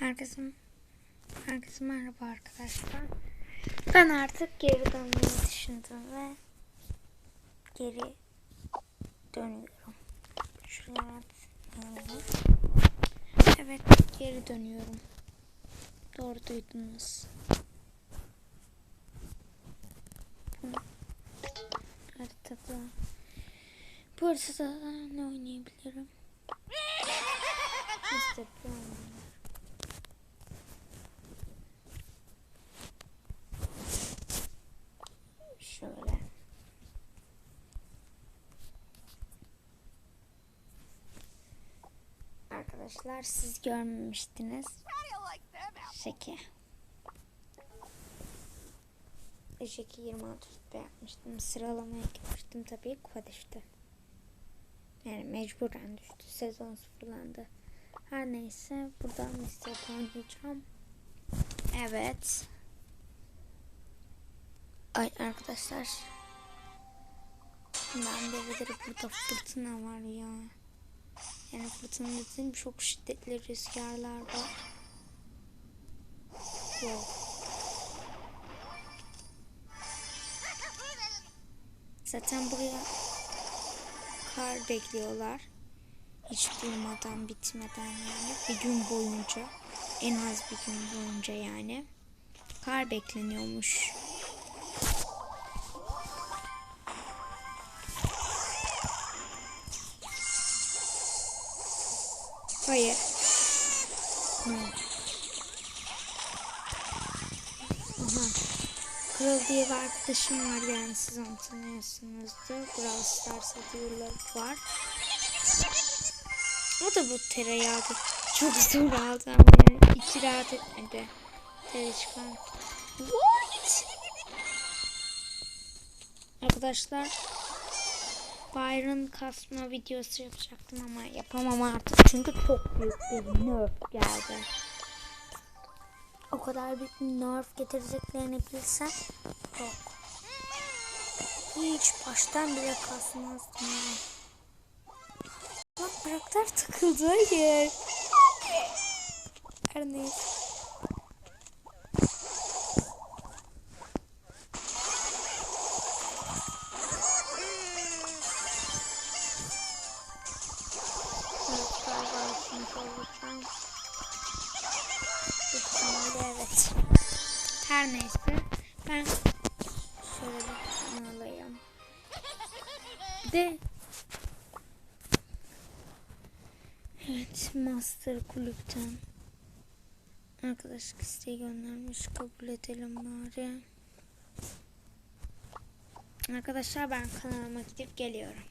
Herkesin herkese merhaba arkadaşlar. Ben artık geri dönmeyi düşündüm ve geri dönüyorum. Şuraya. Evet geri dönüyorum. Doğru duydunuz. Bu haritada bu haritada ne oynayabilirim? Brown. Şöyle. Arkadaşlar siz görmemiştiniz. Şeki. Şeki 26 rütbe yapmıştım. Sıralamaya gitmiştim tabii kupa düştü. Yani mecburen düştü. Sezon sıfırlandı. Her neyse buradan Mr. oynayacağım. Evet. Ay arkadaşlar. Ben de burada fırtına var ya. Yani fırtına dediğim çok şiddetli rüzgarlar var. Wow. Zaten buraya kar bekliyorlar. Hiç durmadan bitmeden yani bir gün boyunca en az bir gün boyunca yani kar bekleniyormuş. Hayır. No. Aha. Kral diye bir arkadaşım var yani siz onu tanıyorsunuzdur. Brawl Stars var. O da bu tereyağı çok zor aldı ama yani iki rahat etmedi. Tere çıkan. What? Arkadaşlar Byron kasma videosu yapacaktım ama yapamam artık çünkü çok büyük bir nerf geldi. O kadar büyük bir nerf getireceklerini bilsem yok. Hiç baştan bile kasmazdım ya. Bak karakter takıldı hayır. Her neyse. De Evet Master kulüpten arkadaşlık isteği göndermiş kabul edelim bari. Arkadaşlar ben kanalıma gidip geliyorum.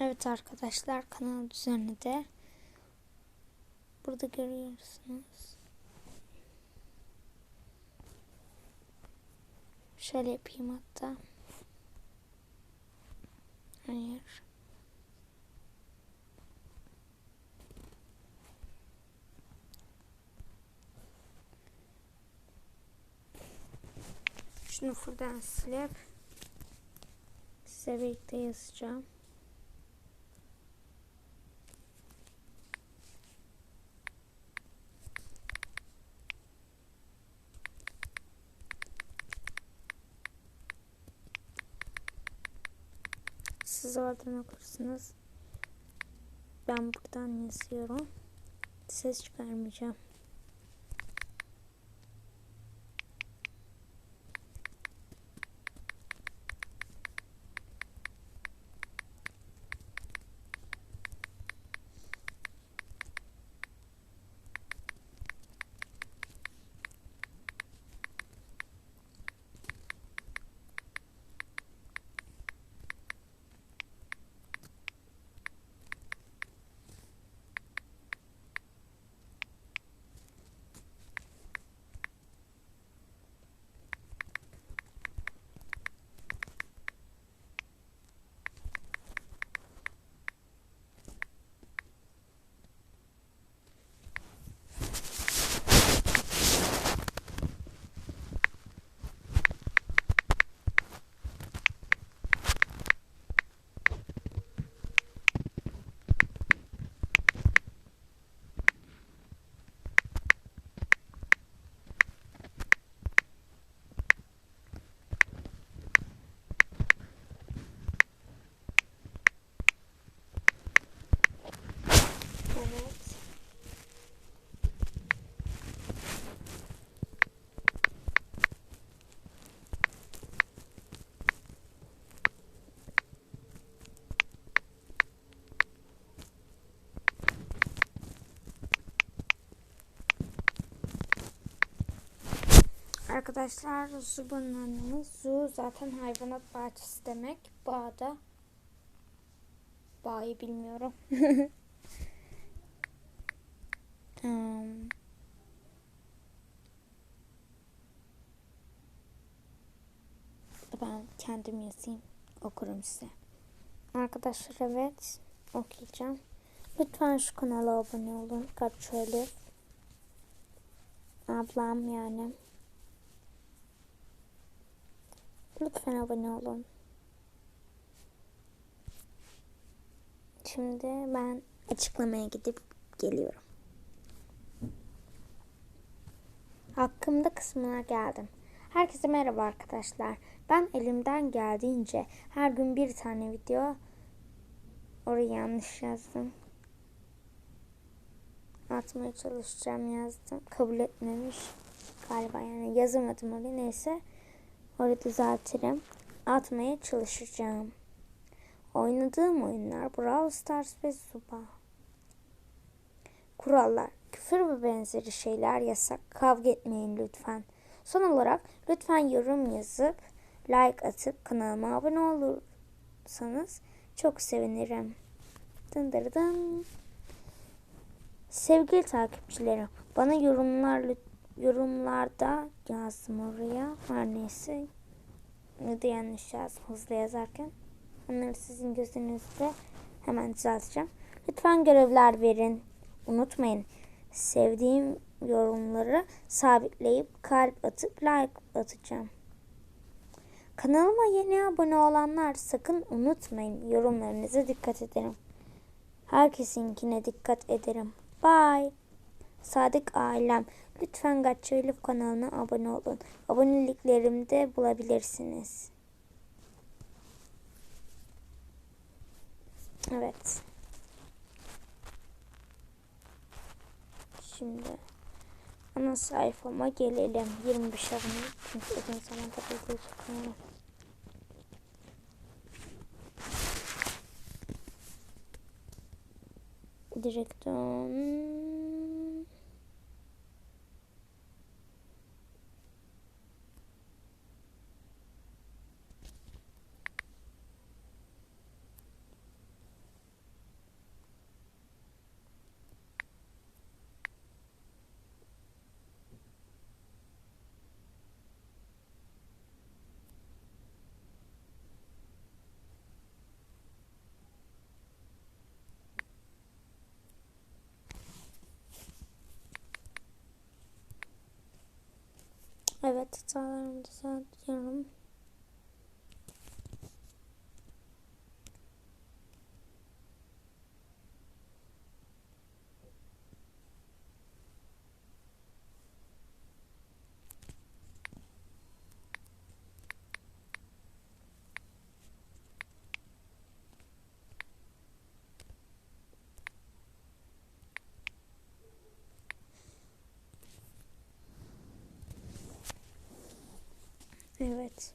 Evet arkadaşlar kanal düzenli burada görüyorsunuz. Şöyle yapayım hatta. Hayır. Şunu buradan silip size birlikte yazacağım. Siz oradan okursunuz. Ben buradan yazıyorum. Ses çıkarmayacağım. Arkadaşlar Zuba'nın annemi. Zu zaten hayvanat bahçesi demek. Bağda. Bağı bilmiyorum. Hmm. Ben kendim yazayım. Okurum size. Arkadaşlar evet okuyacağım. Lütfen şu kanala abone olun. Kaç Elif. Ablam yani. Lütfen abone olun. Şimdi ben açıklamaya gidip geliyorum. Hakkımda kısmına geldim. Herkese merhaba arkadaşlar. Ben elimden geldiğince her gün bir tane video orayı yanlış yazdım. Atmaya çalışacağım yazdım. Kabul etmemiş galiba yani yazamadım orayı neyse. Orayı düzeltirim. Atmaya çalışacağım. Oynadığım oyunlar Brawl Stars ve Zuba. Kurallar. Küfür ve benzeri şeyler yasak. Kavga etmeyin lütfen. Son olarak lütfen yorum yazıp like atıp kanalıma abone olursanız çok sevinirim. Dın dın dın. Sevgili takipçilerim, bana yorumlar yorumlarda yazdım oraya. Her neyse. Ne de yanlış yazdım hızlı yazarken. Onları sizin gözünüzde hemen düzelteceğim. Lütfen görevler verin. Unutmayın. Sevdiğim yorumları sabitleyip kalp atıp like atacağım. Kanalıma yeni abone olanlar sakın unutmayın. Yorumlarınıza dikkat ederim. Herkesinkine dikkat ederim. Bye. Sadık ailem. Lütfen Gatçı Elif kanalına abone olun. Aboneliklerimde bulabilirsiniz. Evet. Şimdi ana sayfama gelelim. 25 abone. Çünkü uzun zamanda video çekmiyorum. Direktör. Evet hatalarımı düzeltiyorum. Evet.